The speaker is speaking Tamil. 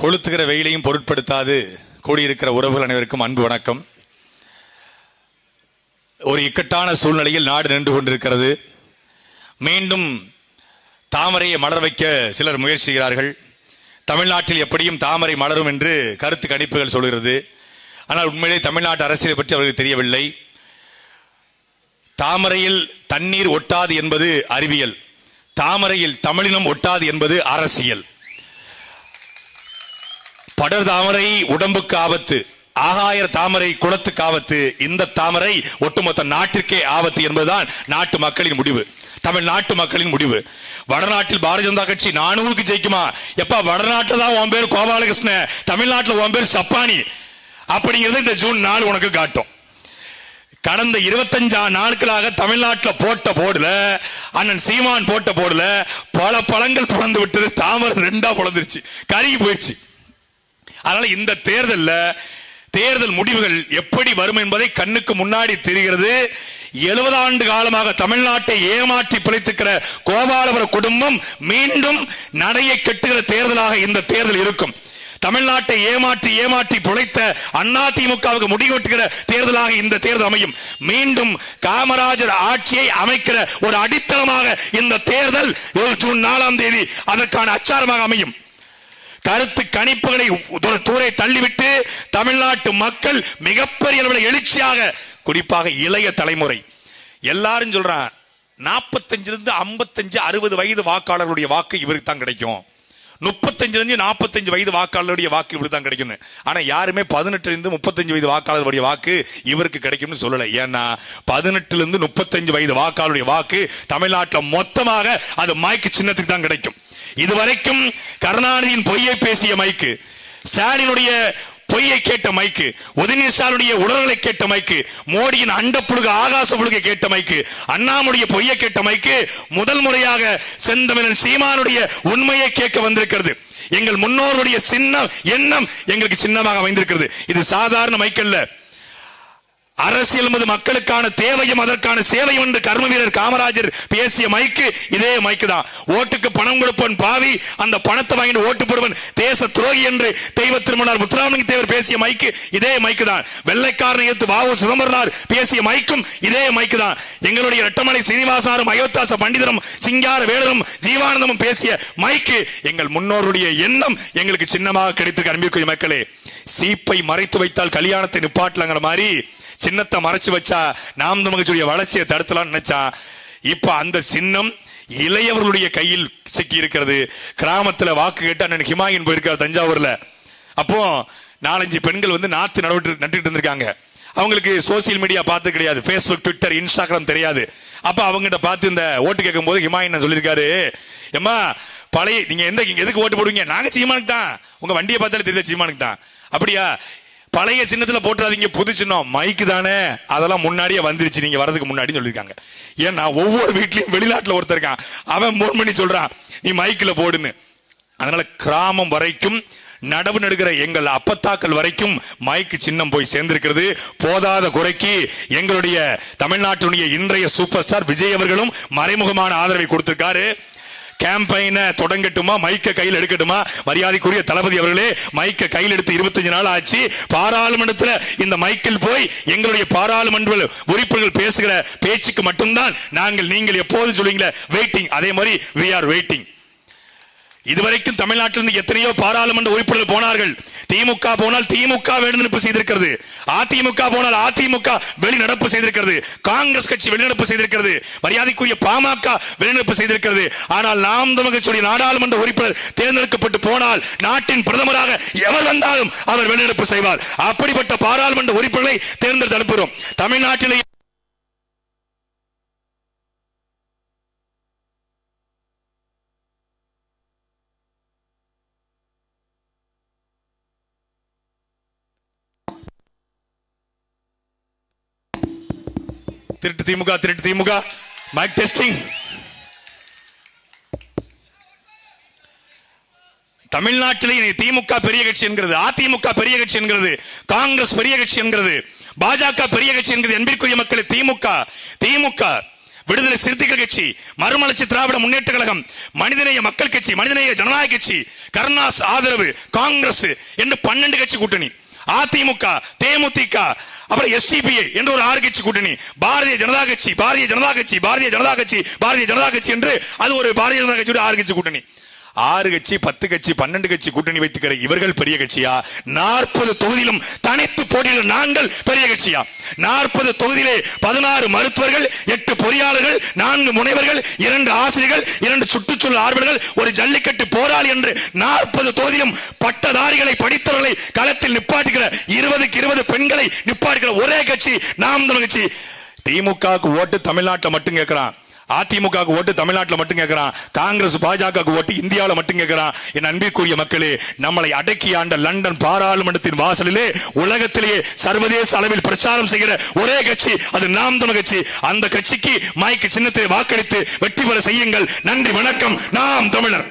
கொளுத்துகிற வெயிலையும் பொருட்படுத்தாது. கூடியிருக்கிற உறவுகள் அனைவருக்கும் அன்பு வணக்கம். ஒரு இக்கட்டான சூழ்நிலையில் நாடு நின்று கொண்டிருக்கிறது. மீண்டும் தாமரையை மலர வைக்க சிலர் முயற்சிகிறார்கள் தமிழ்நாட்டில் எப்படியும் தாமரை மலரும் என்று கருத்து கணிப்புகள் சொல்கிறது. ஆனால் உண்மையிலே தமிழ்நாட்டு அரசியலை பற்றி அவர்களுக்கு தெரியவில்லை. தாமரையில் தண்ணீர் ஒட்டாது என்பது அறிவியல். தாமரையில் தமிழினம் ஒட்டாது என்பது அரசியல். படர் தாமரை உடம்புக்கு ஆபத்து ஆகாய தாமரை குளத்துக்கு ஆபத்து இந்த தாமரை ஒட்டுமொத்த நாட்டிற்கே ஆபத்து என்பதுதான் நாட்டு மக்களின் முடிவு தமிழ்நாட்டு மக்களின் முடிவு. வடநாட்டில் பாரதிய ஜனதா கட்சி நானூறுக்கு ஜெயிக்குமா? எப்ப வடநாட்டில் தான் உன் பேர் கோபாலகிருஷ்ண தமிழ்நாட்டில் உன் பேர் சப்பானி. அப்படிங்கிறது இந்த ஜூன் நாள் உனக்கு காட்டும். கடந்த இருபத்தஞ்சா நாட்களாக தமிழ்நாட்டில் போட்ட போடல அண்ணன் சீமான் போட்ட போடல பல பழங்கள் பிறந்து விட்டது தாமரை ரெண்டா பிறந்துருச்சு கருகி போயிடுச்சு அதனால இந்த தேர்தல்ல தேர்தல் முடிவுகள் எப்படி வரும் என்பதை கண்ணுக்கு முன்னாடி தெரிகிறது. எழுபது ஆண்டு காலமாக தமிழ்நாட்டை ஏமாற்றி பிழைத்துக்கிற கோபாலபுர குடும்பம் மீண்டும் நடையை கெட்டுகிற தேர்தலாக இந்த தேர்தல் இருக்கும். தமிழ்நாட்டை ஏமாற்றி ஏமாற்றி பிழைத்த அண்ணா திமுகவுக்கு முடிவெட்டுகிற தேர்தலாக இந்த தேர்தல் அமையும். மீண்டும் காமராஜர் ஆட்சியை அமைக்கிற ஒரு அடித்தளமாக இந்த தேர்தல் ஜூன் நாலாம் தேதி அதற்கான அச்சாரமாக அமையும். கருத்து கணிப்புகளை தூர- தூரை தள்ளிவிட்டு தமிழ்நாட்டு மக்கள் மிகப்பெரிய அளவில் எழுச்சியாக குறிப்பாக இளைய தலைமுறை. எல்லாரும் சொல்றான் நாற்பத்தஞ்சிலிருந்து ஐம்பத்தஞ்சு அறுபது வயது வாக்காளர்களுடைய வாக்கு இவருக்கு தான் கிடைக்கும். முப்பத்தஞ்சுல இருந்து நாற்பத்தஞ்சு வயது வாக்காளருடைய வாக்கு இப்படி தான் கிடைக்கும் ஆனா யாருமே பதினெட்டுல இருந்து முப்பத்தஞ்சு வயது வாக்காளருடைய வாக்கு இவருக்கு கிடைக்கும்னு சொல்லலை. ஏன்னா பதினெட்டுல இருந்து முப்பத்தஞ்சு வயது வாக்காளருடைய வாக்கு தமிழ்நாட்டில் மொத்தமாக அது மைக்கு சின்னத்துக்கு தான் கிடைக்கும். இதுவரைக்கும் கருணாநிதியின் பொய்யை பேசிய மைக்கு ஸ்டாலினுடைய பொய்யை கேட்ட மைக்கு உதயநிதிஸ்டாலுடைய உடல்களை கேட்ட மைக்கு மோடியின் அண்டப்புழுக ஆகாச புழுகை கேட்ட மைக்கு அண்ணாமுடைய பொய்யை கேட்ட மைக்கு முதல் முறையாக செந்தமிழன் சீமானுடைய உண்மையை கேட்க வந்திருக்கிறது. எங்கள் முன்னோருடைய சின்னம் எண்ணம் எங்களுக்கு சின்னமாக அமைந்திருக்கிறது. இது சாதாரண மைக்கல்ல. அரசியல் என்பது மக்களுக்கான தேவையும் அதற்கான சேவையும் என்று கர்ம வீரர் காமராஜர் பேசிய மைக்கு இதே மைக்கு தான். ஓட்டுக்கு பணம் கொடுப்பவன் பாவி அந்த பணத்தை வாங்கிட்டு ஓட்டு போடுவன் தேச துரோகி என்று தெய்வ திருமணர் முத்துராமலிங்க தேவர் பேசிய மைக்கு இதே மைக்கு தான். வெள்ளைக்காரன் எடுத்து வாவு சிதம்பரனார் பேசிய மைக்கும் இதே மைக்கு தான். எங்களுடைய ரெட்டமலை சீனிவாசனாரும் அயோத்தாச பண்டிதரும் சிங்கார வேலரும் ஜீவானந்தமும் பேசிய மைக்கு எங்கள் முன்னோருடைய எண்ணம் எங்களுக்கு சின்னமாக கிடைத்திருக்க அன்பிற்குரிய மக்களே. சீப்பை மறைத்து வைத்தால் கல்யாணத்தை நிப்பாட்டலங்கிற மாதிரி சின்னத்தை மறைச்சு வச்சா நாம் நமக்கு வளர்ச்சியை தடுத்தலாம்னு நினைச்சா இப்ப அந்த சின்னம் இளையவர்களுடைய கையில் சிக்கி இருக்கிறது. கிராமத்துல வாக்கு கேட்டு அண்ணன் ஹிமாயின் போயிருக்கார் தஞ்சாவூர்ல. அப்போ நாலஞ்சு பெண்கள் வந்து நாத்து நடவிட்டு நட்டுக்கிட்டு இருந்திருக்காங்க. அவங்களுக்கு சோசியல் மீடியா பார்த்து கிடையாது. ஃபேஸ்புக் ட்விட்டர் இன்ஸ்டாகிராம் தெரியாது. அப்போ அவங்ககிட்ட பார்த்து இந்த ஓட்டு கேட்கும் போது ஹிமாயின் சொல்லியிருக்காரு எம்மா பழைய நீங்க எந்த எதுக்கு ஓட்டு போடுவீங்க? நாங்க சீமானுக்கு தான். உங்க வண்டியை பார்த்தாலே தெரியல சீமானுக்கு தான். அப்படியா? பழைய சின்னத்தில் போட்டுறாதீங்க புது சின்னம். மைக்கு தானே. அதெல்லாம் முன்னாடியே வந்துருச்சு. நீங்கள் வரதுக்கு முன்னாடி சொல்லியிருக்காங்க. ஏன்னா ஒவ்வொரு வீட்லேயும் வெளிநாட்டில் ஒருத்தர் இருக்கான். அவன் போன் பண்ணி சொல்கிறான் நீ மைக்கில் போடுன்னு. அதனால கிராமம் வரைக்கும் நடவு நடுகிற எங்கள் அப்பத்தாக்கள் வரைக்கும் மைக்கு சின்னம் போய் சேர்ந்திருக்கிறது. போதாத குறைக்கு எங்களுடைய தமிழ்நாட்டினுடைய இன்றைய சூப்பர் ஸ்டார் விஜய் அவர்களும் மறைமுகமான ஆதரவை கொடுத்திருக்காரு. கேம்பெயினை தொடங்கட்டுமா? மைக்க கையில் எடுக்கட்டுமா? மரியாதைக்குரிய தளபதி அவர்களே மைக்க கையில் எடுத்து இருபத்தஞ்சு நாள் ஆச்சு. பாராளுமன்றத்தில் இந்த மைக்கில் போய் எங்களுடைய பாராளுமன்ற உறுப்பினர்கள் பேசுகிற பேச்சுக்கு மட்டும்தான் நாங்கள் நீங்கள் எப்போதும் சொல்லுவீங்களே வெயிட்டிங் அதே மாதிரி வி ஆர் வெயிட்டிங் இதுவரைக்கும் தமிழ்நாட்டிலிருந்து எத்தனையோ பாராளுமன்ற உறுப்பினர்கள் போனார்கள். திமுக போனால் திமுக வெளிநடப்பு செய்திருக்கிறது. அதிமுக போனால் அதிமுக வெளிநடப்பு செய்திருக்கிறது. காங்கிரஸ் கட்சி வெளிநடப்பு செய்திருக்கிறது. மரியாதைக்குரிய பாமக வெளிநடப்பு செய்திருக்கிறது. ஆனால் நாம் தமிழ் கட்சியுடைய நாடாளுமன்ற உறுப்பினர் தேர்ந்தெடுக்கப்பட்டு போனால் நாட்டின் பிரதமராக எவர் வந்தாலும் அவர் வெளிநடப்பு செய்வார். அப்படிப்பட்ட பாராளுமன்ற உறுப்பினர்களை தேர்ந்தெடுத்து அனுப்புகிறோம். தமிழ்நாட்டிலே திருட்டு திமுக திருட்டு திமுக. மைக் டெஸ்டிங் தமிழ்நாட்டிலே திமுக பெரிய கட்சி என்கிறது அதிமுக பெரிய கட்சி என்கிறது காங்கிரஸ் பெரிய கட்சி என்கிறது பாஜக பெரிய கட்சி என்கிறது என்பிற்குரிய மக்களை திமுக திமுக விடுதலை சிறுத்தைகள் கட்சி மறுமலர்ச்சி திராவிட முன்னேற்ற கழகம் மனிதநேய மக்கள் கட்சி மனிதநேய ஜனநாயக கட்சி கருணாஸ் ஆதரவு காங்கிரஸ் என்று பன்னெண்டு கட்சி கூட்டணி. அதிமுக தேமுதிக அப்புறம் எஸ்டிபிஐ என்று ஒரு ஆறு கட்சி கூட்டணி. பாரதிய ஜனதா கட்சி பாரதிய ஜனதா கட்சி பாரதிய ஜனதா கட்சி பாரதிய ஜனதா கட்சி என்று அது ஒரு பாரதிய ஜனதா கட்சியோட ஆறு கட்சி கூட்டணி. ஆறு கட்சி பத்து கட்சி பன்னெண்டு கட்சி கூட்டணி வைத்துக்கிற இவர்கள் பெரிய கட்சியா? நாற்பது தொகுதியிலும் தனித்து போட்டியில் நாங்கள் பெரிய கட்சியா? நாற்பது தொகுதியிலே பதினாறு மருத்துவர்கள் எட்டு பொறியாளர்கள் நான்கு முனைவர்கள் இரண்டு ஆசிரியர்கள் இரண்டு சுற்றுச்சூழல் ஆர்வலர்கள் ஒரு ஜல்லிக்கட்டு போராளி என்று நாற்பது தொகுதியிலும் பட்டதாரிகளை படித்தவர்களை களத்தில் நிப்பாட்டுகிற இருபதுக்கு இருபது பெண்களை நிப்பாட்டுகிற ஒரே கட்சி நாம் தமிழ் கட்சி. திமுக ஓட்டு தமிழ்நாட்டில் மட்டும் கேட்கிறான் அதிமுக ஓட்டு தமிழ்நாட்டில் மட்டும் கேட்கிறான் காங்கிரஸ் பாஜக ஓட்டு இந்தியாவில் மட்டும் கேட்கிறான் என் அன்பிற்குரிய மக்களே நம்மளை அடக்கி ஆண்ட லண்டன் பாராளுமன்றத்தின் வாசலிலே உலகத்திலேயே சர்வதேச அளவில் பிரச்சாரம் செய்கிற ஒரே கட்சி அது நாம் தமிழ் கட்சி. அந்த கட்சிக்கு மைக்கு சின்னத்தை வாக்களித்து வெற்றி பெற செய்யுங்கள். நன்றி வணக்கம். நாம் தமிழர்.